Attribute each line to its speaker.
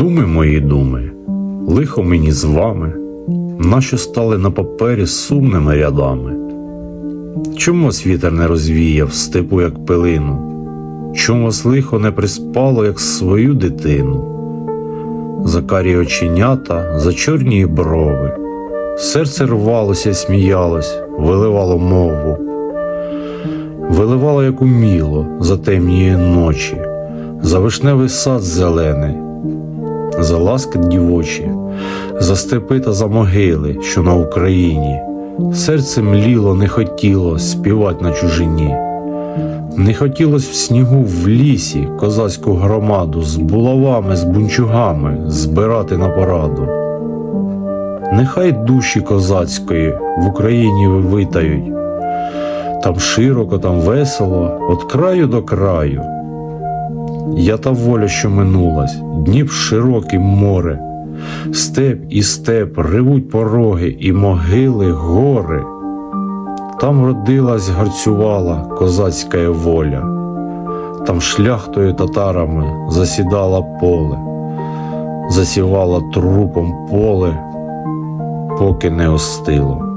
Speaker 1: Думи мої думи, лихо мені з вами, нащо стали на папері сумними рядами. Чому вас вітер не розвіяв степу, як пилину? Чому вас лихо не приспало, як свою дитину? За карі оченята, за чорні брови, серце рвалося, сміялось, виливало мову, виливало, як уміло, за темні ночі, за вишневий сад зелений, за ласки дівочі, за степи та за могили, що на Україні. Серце мліло, не хотіло співати на чужині. Не хотілось в снігу в лісі козацьку громаду з булавами, з бунчугами збирати на пораду. Нехай душі козацької в Україні витають, там широко, там весело, від краю до краю. Я та воля, що минулась, Дніп широкий море, степ і степ ревуть пороги і могили гори. Там родилась, гарцювала козацька воля, там шляхтою татарами засідала поле, засівала трупом поле, поки не остило.